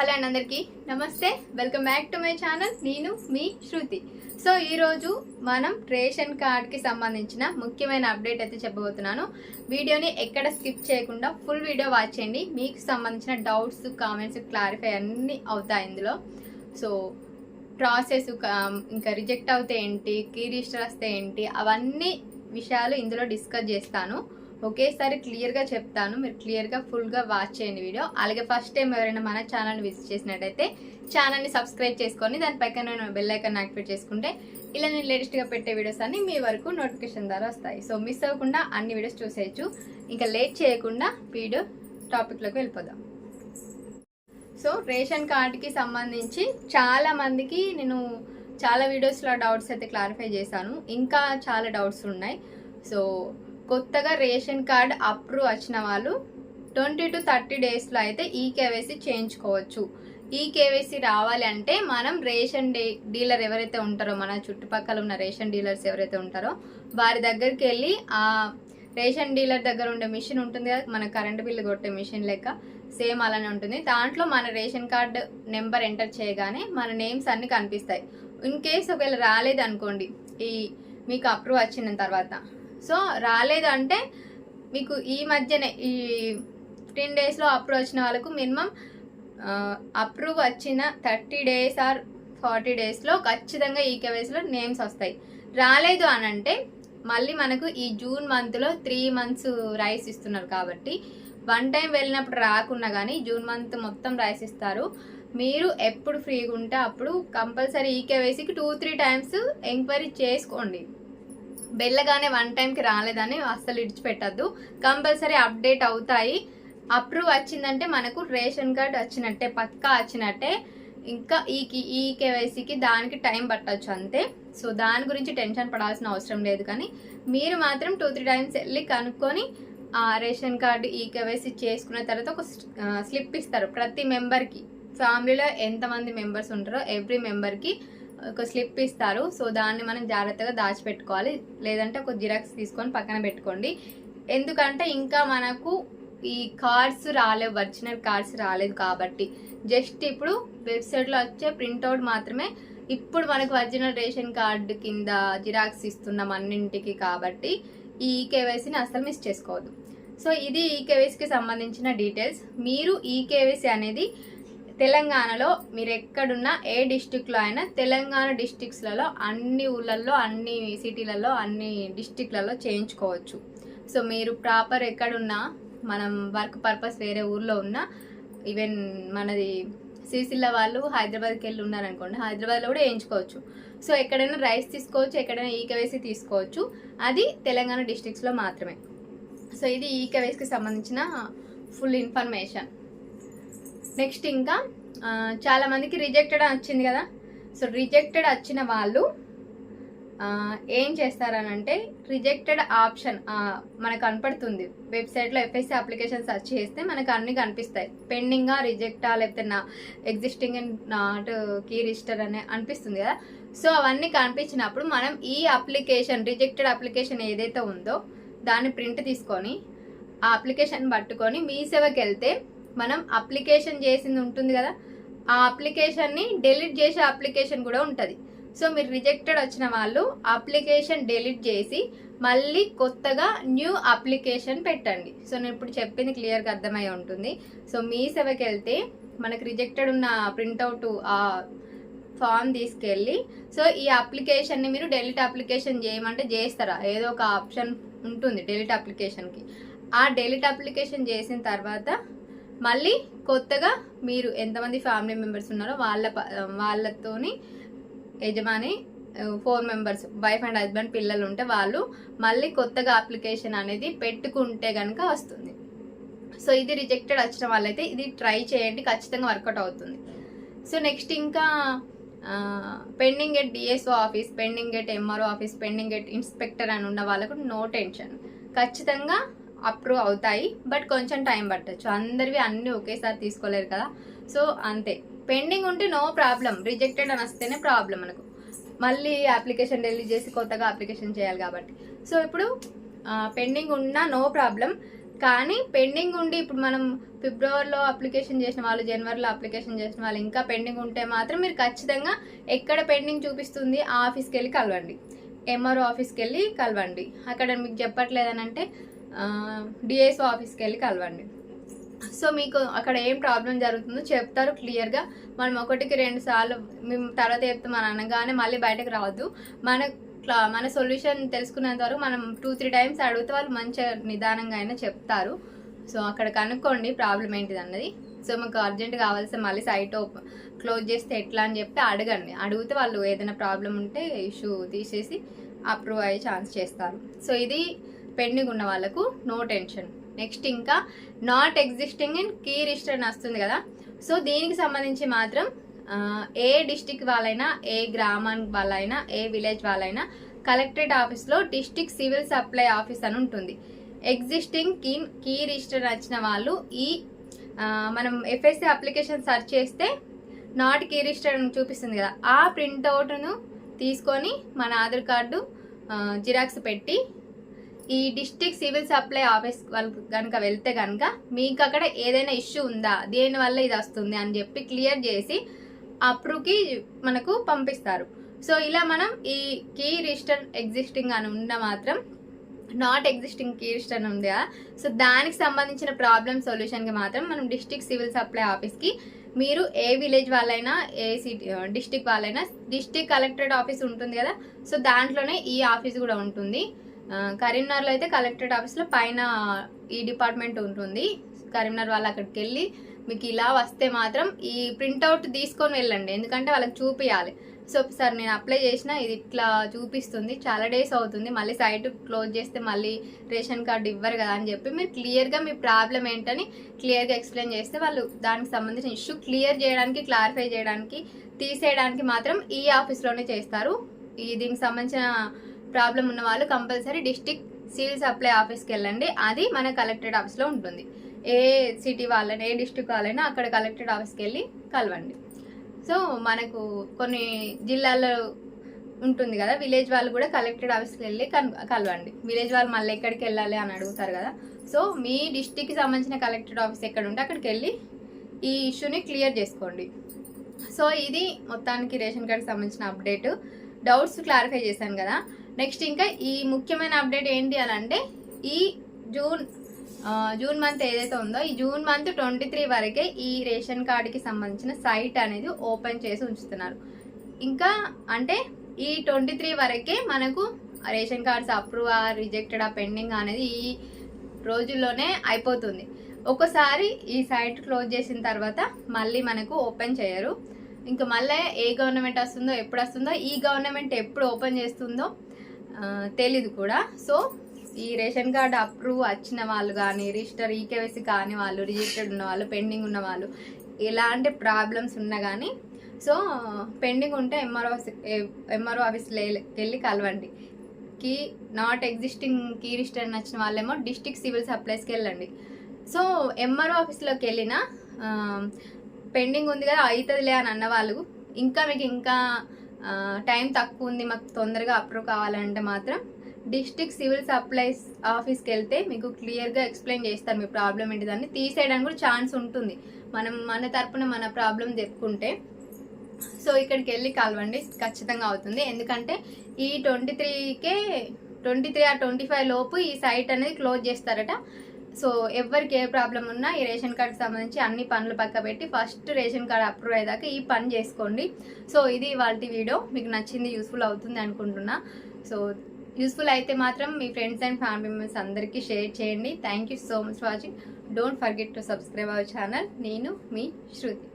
Hello అండి అందరికీ. నమస్తే. Welcome back to my channel నేను మీ శృతి. సో ఈరోజు మనం రేషన్ కార్డ్కి సంబంధించిన ముఖ్యమైన అప్డేట్ అయితే చెప్పబోతున్నాను. వీడియోని ఎక్కడ స్కిప్ చేయకుండా ఫుల్ వీడియో వాచ్ చేయండి. మీకు సంబంధించిన డౌట్స్ కామెంట్స్ క్లారిఫై అన్నీ అవుతాయి ఇందులో. సో ప్రాసెస్ um, ఇంకా రిజెక్ట్ అవుతే ఏంటి కీ రిజిస్టర్ వస్తే ఏంటి అవన్నీ విషయాలు ఇందులో డిస్కస్ చేస్తాను. ఒకేసారి క్లియర్గా చెప్తాను. మీరు క్లియర్గా ఫుల్గా వాచ్ చేయండి వీడియో. అలాగే ఫస్ట్ టైం ఎవరైనా మన ఛానల్ని విజిట్ చేసినట్టయితే ఛానల్ని సబ్స్క్రైబ్ చేసుకొని దాని నేను బెల్ ఐకాన్ యాక్టివేట్ చేసుకుంటే ఇలా నేను లేటెస్ట్గా పెట్టే వీడియోస్ అన్ని మీ వరకు నోటిఫికేషన్ ద్వారా వస్తాయి. సో మిస్ అవ్వకుండా అన్ని వీడియోస్ చూసేయచ్చు. ఇంకా లేట్ చేయకుండా వీడియో టాపిక్లోకి వెళ్ళిపోదాం. సో రేషన్ కార్డ్కి సంబంధించి చాలా మందికి నేను చాలా వీడియోస్లో డౌట్స్ అయితే క్లారిఫై చేశాను. ఇంకా చాలా డౌట్స్ ఉన్నాయి. సో కొత్తగా రేషన్ కార్డ్ అప్రూవ్ వచ్చిన వాళ్ళు ట్వంటీ టు థర్టీ డేస్లో అయితే ఈ కేవైసీ చేయించుకోవచ్చు. ఈ కేవైసీ రావాలి అంటే మనం రేషన్ డీ డీలర్ ఎవరైతే ఉంటారో మన చుట్టుపక్కల ఉన్న రేషన్ డీలర్స్ ఎవరైతే ఉంటారో వారి దగ్గరికి వెళ్ళి ఆ రేషన్ డీలర్ దగ్గర ఉండే మిషన్ ఉంటుంది కదా మన కరెంట్ బిల్లు కొట్టే మిషన్ లెక్క సేమ్ అలానే ఉంటుంది. దాంట్లో మన రేషన్ కార్డు నెంబర్ ఎంటర్ చేయగానే మన నేమ్స్ అన్ని కనిపిస్తాయి. ఇన్ కేస్ ఒకవేళ రాలేదు అనుకోండి ఈ మీకు అప్రూవ్ వచ్చిన తర్వాత సో రాలేదు అంటే మీకు ఈ మధ్యనే ఈ ఫిఫ్టీన్ డేస్లో అప్రూవ్ వచ్చిన వాళ్ళకు మినిమం అప్రూవ్ వచ్చిన థర్టీ డేస్ ఆర్ ఫార్టీ డేస్లో ఖచ్చితంగా ఈ కేవైసీలో నేమ్స్ వస్తాయి. రాలేదు అని అంటే మళ్ళీ మనకు ఈ జూన్ మంత్లో త్రీ మంత్స్ రైస్ ఇస్తున్నారు కాబట్టి వన్ టైం వెళ్ళినప్పుడు రాకున్నా కానీ జూన్ మంత్ మొత్తం రైస్ ఇస్తారు. మీరు ఎప్పుడు ఫ్రీగా ఉంటే అప్పుడు కంపల్సరీ ఈ కేవైసీకి టూ త్రీ టైమ్స్ ఎంక్వైరీ చేసుకోండి. వెళ్ళగానే వన్ టైంకి రాలేదని అస్సలు ఇడిచిపెట్టద్దు. కంపల్సరీ అప్డేట్ అవుతాయి. అప్రూవ్ వచ్చిందంటే మనకు రేషన్ కార్డ్ వచ్చినట్టే పక్కా వచ్చినట్టే. ఇంకా ఈ ఈ కేవైసీకి దానికి టైం పట్టచ్చు అంతే. సో దాని గురించి టెన్షన్ పడాల్సిన అవసరం లేదు కానీ మీరు మాత్రం టూ త్రీ టైమ్స్ వెళ్ళి కనుక్కొని ఆ రేషన్ కార్డు ఈ కేవైసీ చేసుకున్న తర్వాత ఒక స్లిప్ ఇస్తారు ప్రతి మెంబర్కి. ఫ్యామిలీలో ఎంతమంది మెంబర్స్ ఉంటారో ఎవ్రీ మెంబర్కి ఒక స్లిప్ ఇస్తారు. సో దాన్ని మనం జాగ్రత్తగా దాచిపెట్టుకోవాలి. లేదంటే ఒక జిరాక్స్ తీసుకొని పక్కన పెట్టుకోండి. ఎందుకంటే ఇంకా మనకు ఈ కార్డ్స్ రాలేవు. ఒరిజినల్ కార్డ్స్ రాలేదు కాబట్టి. జస్ట్ ఇప్పుడు వెబ్సైట్లో వచ్చే ప్రింట్అవుట్ మాత్రమే ఇప్పుడు మనకు ఒరిజినల్ రేషన్ కార్డు కింద జిరాక్స్ ఇస్తున్నాం అన్నింటికి కాబట్టి ఈ కేవైసీని అస్సలు మిస్ చేసుకోవద్దు. సో ఇది ఈ కేవైసీకి సంబంధించిన డీటెయిల్స్. మీరు ఈ కేవైసీ అనేది తెలంగాణలో మీరు ఎక్కడున్నా ఏ డిస్టిక్లో అయినా తెలంగాణ డిస్టిక్స్లలో అన్ని ఊళ్ళల్లో అన్ని సిటీలలో అన్ని డిస్టిక్లలో చేయించుకోవచ్చు. సో మీరు ప్రాపర్ ఎక్కడున్నా మనం వర్క్ పర్పస్ వేరే ఊర్లో ఉన్నా ఈవెన్ మనది సిరిసిల్ల వాళ్ళు హైదరాబాద్కి వెళ్ళి ఉన్నారనుకోండి హైదరాబాద్లో కూడా వేయించుకోవచ్చు సో ఎక్కడైనా రైస్ తీసుకోవచ్చు ఎక్కడైనా ఈకవేసి తీసుకోవచ్చు. అది తెలంగాణ డిస్టిక్స్లో మాత్రమే. సో ఇది ఈకవేస్కి సంబంధించిన ఫుల్ ఇన్ఫర్మేషన్. నెక్స్ట్ ఇంకా చాలా మందికి రిజెక్టెడ్ వచ్చింది కదా. సో రిజెక్టెడ్ వచ్చిన వాళ్ళు ఏం చేస్తారనంటే రిజెక్టెడ్ ఆప్షన్ మనకు కనపడుతుంది. వెబ్సైట్లో ఎఫ్ఎస్సి అప్లికేషన్ సర్చ్ చేస్తే మనకు అన్ని కనిపిస్తాయి. పెండింగా రిజెక్టా లేకపోతే నా existing and not key register అనే అనిపిస్తుంది కదా. సో అవన్నీ కనిపించినప్పుడు మనం ఈ అప్లికేషన్ రిజెక్టెడ్ అప్లికేషన్ ఏదైతే ఉందో దాన్ని ప్రింట్ తీసుకొని ఆ అప్లికేషన్ పట్టుకొని మీ సేవకి వెళ్తే మనం అప్లికేషన్ చేసింది ఉంటుంది కదా ఆ అప్లికేషన్ని డెలీట్ చేసే అప్లికేషన్ కూడా ఉంటుంది. సో మీరు రిజెక్టెడ్ వచ్చిన వాళ్ళు అప్లికేషన్ డెలీట్ చేసి మళ్ళీ కొత్తగా న్యూ అప్లికేషన్ పెట్టండి. సో నేను ఇప్పుడు చెప్పింది క్లియర్గా అర్థమై ఉంటుంది. సో మీ సేవకి వెళ్తే మనకు రిజెక్టెడ్ ఉన్న ప్రింట్అవుట్ ఆ ఫామ్ తీసుకెళ్ళి సో ఈ అప్లికేషన్ని మీరు డెలిట్ అప్లికేషన్ చేయమంటే చేస్తారా? ఏదో ఒక ఆప్షన్ ఉంటుంది డెలిట్ అప్లికేషన్కి ఆ డెలిట్ అప్లికేషన్ చేసిన తర్వాత మళ్ళీ కొత్తగా మీరు ఎంతమంది ఫ్యామిలీ మెంబర్స్ ఉన్నారో వాళ్ళ వాళ్ళతోని యజమాని four members wife and husband పిల్లలు ఉంటే వాళ్ళు మళ్ళీ కొత్తగా అప్లికేషన్ అనేది పెట్టుకుంటే కనుక వస్తుంది. సో ఇది రిజెక్టెడ్ వచ్చిన వాళ్ళైతే ఇది ట్రై చేయండి ఖచ్చితంగా వర్కౌట్ అవుతుంది. సో నెక్స్ట్ ఇంకా pending at DSO office pending at MRO office pending at inspector అని ఉన్న వాళ్ళకు నో టెన్షన్. ఖచ్చితంగా అప్రూవ్ అవుతాయి బట్ కొంచెం టైం పట్టచ్చు. అందరివి అన్నీ ఒకేసారి తీసుకోలేరు కదా. సో అంతే. పెండింగ్ ఉంటే నో ప్రాబ్లం. రిజెక్టెడ్ అని వస్తేనే ప్రాబ్లం మనకు. మళ్ళీ అప్లికేషన్ డెలిట్ చేసి కొత్తగా అప్లికేషన్ చేయాలి కాబట్టి. సో ఇప్పుడు పెండింగ్ ఉన్నా నో ప్రాబ్లం. కానీ పెండింగ్ ఉండి ఇప్పుడు మనం ఫిబ్రవరిలో అప్లికేషన్ చేసిన వాళ్ళు జనవరిలో అప్లికేషన్ చేసిన వాళ్ళు ఇంకా పెండింగ్ ఉంటే మాత్రం మీరు ఖచ్చితంగా ఎక్కడ పెండింగ్ చూపిస్తుంది ఆ ఆఫీస్కి వెళ్ళి కలవండి. ఎంఆర్ఓ ఆఫీస్కి వెళ్ళి కలవండి. అక్కడ మీకు చెప్పట్లేదనంటే డిఎస్ఓ ఆఫీస్కి వెళ్ళి కలవండి. సో మీకు అక్కడ ఏం ప్రాబ్లం జరుగుతుందో చెప్తారు క్లియర్గా. మనం ఒకటికి రెండు సార్లు మేము తర్వాత చెప్తాం అనగానే మళ్ళీ బయటకు రావద్దు. మన క్లా మన సొల్యూషన్ తెలుసుకునేంత వరకు మనం టూ త్రీ టైమ్స్ అడిగితే వాళ్ళు మంచిగా నిదానంగా అయినా చెప్తారు. సో అక్కడ కనుక్కోండి ప్రాబ్లం ఏంటిది అన్నది సో మాకు అర్జెంట్ కావాల్సిన మళ్ళీ సైట్ ఓపెన్ క్లోజ్ చేస్తే ఎట్లా అని చెప్తే అడగండి. అడిగితే వాళ్ళు ఏదైనా ప్రాబ్లం ఉంటే ఇష్యూ తీసేసి అప్రూవ్ అయ్యే ఛాన్స్ చేస్తారు. సో ఇది పెండింగ్ ఉన్న వాళ్ళకు నో టెన్షన్. నెక్స్ట్ ఇంకా not existing in key register అని వస్తుంది కదా. సో దీనికి సంబంధించి మాత్రం ఏ డిస్టిక్ వాళ్ళైనా ఏ గ్రామానికి వాళ్ళైనా ఏ విలేజ్ వాళ్ళైనా కలెక్టరేట్ ఆఫీస్లో డిస్టిక్ సివిల్ సప్లై ఆఫీస్ అని ఉంటుంది. ఎగ్జిస్టింగ్ కీ కీ రిజిస్టర్ వచ్చిన వాళ్ళు ఈ మనం ఎఫ్ఎస్సి అప్లికేషన్ సెర్చ్ చేస్తే నాట్ కీ రిజిస్టర్ అని చూపిస్తుంది కదా. ఆ ప్రింట్అవుట్ను తీసుకొని మన ఆధార్ కార్డు జిరాక్స్ పెట్టి ఈ డిస్టిక్ సివిల్ సప్లై ఆఫీస్ వాళ్ళకి కనుక వెళ్తే కనుక మీకు అక్కడ ఏదైనా ఇష్యూ ఉందా? దేనివల్ల ఇది వస్తుంది? అని చెప్పి క్లియర్ చేసి అప్రూవ్కి మనకు పంపిస్తారు. సో ఇలా మనం ఈ కీ రిజిస్టర్ ఎగ్జిస్టింగ్ అని ఉన్న మాత్రం నాట్ ఎగ్జిస్టింగ్ కీ రిజిస్టర్ అని ఉంది కదా. సో దానికి సంబంధించిన ప్రాబ్లమ్ సొల్యూషన్కి మాత్రం మనం డిస్టిక్ సివిల్ సప్లై ఆఫీస్కి మీరు ఏ విలేజ్ వాళ్ళైనా ఏ సిటీ డిస్టిక్ వాళ్ళైనా డిస్టిక్ కలెక్టరేట్ ఆఫీస్ ఉంటుంది కదా. సో దాంట్లోనే ఈ ఆఫీస్ కూడా ఉంటుంది. కరీంనగర్లో అయితే కలెక్టరేట్ ఆఫీస్లో పైన ఈ డిపార్ట్మెంట్ ఉంటుంది. కరీంనగర్ వాళ్ళు అక్కడికి వెళ్ళి మీకు ఇలా వస్తే మాత్రం ఈ ప్రింట్అవుట్ తీసుకొని వెళ్ళండి. ఎందుకంటే వాళ్ళకి చూపించాలి సో సార్ నేను అప్లై చేసిన ఇది ఇట్లా చూపిస్తుంది. చాలా డేస్ అవుతుంది. మళ్ళీ సైట్ క్లోజ్ చేస్తే మళ్ళీ రేషన్ కార్డు ఇవ్వరు కదా అని చెప్పి మీరు క్లియర్గా మీ ప్రాబ్లం ఏంటని క్లియర్గా ఎక్స్ప్లెయిన్ చేస్తే వాళ్ళు దానికి సంబంధించిన ఇష్యూ క్లియర్ చేయడానికి క్లారిఫై చేయడానికి తీసేయడానికి మాత్రం ఈ ఆఫీస్లోనే చేస్తారు. ఈ దీనికి సంబంధించిన ప్రాబ్లం ఉన్న వాళ్ళు కంపల్సరీ డిస్టిక్ సివిల్ సప్లై ఆఫీస్కి వెళ్ళండి. అది మన కలెక్టరేట్ ఆఫీస్లో ఉంటుంది. ఏ సిటీ వాళ్ళైనా ఏ డిస్టిక్ వాళ్ళైనా అక్కడ కలెక్టరేట్ ఆఫీస్కి వెళ్ళి కలవండి. సో మనకు కొన్ని జిల్లాల్లో ఉంటుంది కదా విలేజ్ వాళ్ళు కూడా కలెక్టరేట్ ఆఫీస్కి వెళ్ళి కన్- కలవండి. విలేజ్ వాళ్ళు మళ్ళీ ఎక్కడికి వెళ్ళాలి అని అడుగుతారు కదా. సో మీ డిస్టిక్కి సంబంధించిన కలెక్టరేట్ ఆఫీస్ ఎక్కడ ఉంటే అక్కడికి వెళ్ళి ఈ ఇష్యూని క్లియర్ చేసుకోండి. సో ఇది మొత్తానికి రేషన్ కార్డ్కి సంబంధించిన అప్డేట్. డౌట్స్ క్లారిఫై చేశాను కదా. నెక్స్ట్ ఇంకా ఈ ముఖ్యమైన అప్డేట్ ఏంటి అని అంటే ఈ జూన్ జూన్ మంత్ ఏదైతే ఉందో ఈ జూన్ మంత్ ట్వంటీ త్రీ వరకే ఈ రేషన్ కార్డుకి సంబంధించిన సైట్ అనేది ఓపెన్ చేసి ఉంచుతున్నారు. ఇంకా అంటే ఈ ట్వంటీ త్రీ వరకే మనకు రేషన్ కార్డ్స్ అప్రూవ్ ఆ రిజెక్టెడ్ ఆ పెండింగ్ అనేది ఈ రోజుల్లోనే అయిపోతుంది. ఒకసారి ఈ సైట్ క్లోజ్ చేసిన తర్వాత మళ్ళీ మనకు ఓపెన్ చేయరు. ఇంకా మళ్ళీ ఏ గవర్నమెంట్ వస్తుందో ఎప్పుడు వస్తుందో ఈ గవర్నమెంట్ ఎప్పుడు ఓపెన్ చేస్తుందో తెలీదు కూడా. సో ఈ రేషన్ కార్డు అప్రూవ్ వచ్చిన వాళ్ళు కానీ రిజిస్టర్ ఈకేవైసీ కాని వాళ్ళు రిజిస్టర్డ్ ఉన్న వాళ్ళు పెండింగ్ ఉన్న వాళ్ళు ఎలాంటి ప్రాబ్లమ్స్ ఉన్నా కానీ సో పెండింగ్ ఉంటే ఎంఆర్ఓ ఎంఆర్ఓ ఆఫీస్కి వెళ్ళి కలవండి. Key not existing key register నచ్చిన వాళ్ళేమో డిస్టిక్ సివిల్ సప్లైస్కి వెళ్ళండి. సో ఎంఆర్ఓ ఆఫీస్లోకి వెళ్ళిన పెండింగ్ ఉంది కదా అవుతుందిలే అని అన్న వాళ్ళు ఇంకా మీకు ఇంకా టైం తక్కువ ఉంది మాకు తొందరగా అప్రూవ్ కావాలంటే మాత్రం డిస్టిక్ సివిల్ సప్లైస్ ఆఫీస్కి వెళ్తే మీకు క్లియర్గా ఎక్స్ప్లెయిన్ చేస్తారు మీ ప్రాబ్లం ఏంటిదని తీసేయడానికి కూడా ఛాన్స్ ఉంటుంది. మనం మన తరపున మన ప్రాబ్లం చెప్పుకుంటే. సో ఇక్కడికి వెళ్ళి కలవండి ఖచ్చితంగా అవుతుంది. ఎందుకంటే ఈ ట్వంటీ త్రీకే ట్వంటీ త్రీ ఆ ట్వంటీ ఫైవ్ లోపు ఈ సైట్ అనేది క్లోజ్ చేస్తారట. సో ఎవరికి ఏ ప్రాబ్లం ఉన్నా ఈ రేషన్ కార్డ్కి సంబంధించి అన్ని పనులు పక్క పెట్టి ఫస్ట్ రేషన్ కార్డ్ అప్రూవ్ అయ్యేదాకా ఈ పని చేసుకోండి. సో ఇది వాళ్ళ వీడియో. మీకు నచ్చింది యూస్ఫుల్ అవుతుంది అనుకుంటున్నా. సో యూస్ఫుల్ అయితే మాత్రం మీ ఫ్రెండ్స్ అండ్ ఫ్యామిలీ మెంబర్స్ అందరికీ షేర్ చేయండి. Thank you so much watching don't forget to subscribe our channel నేను మీ శృతి.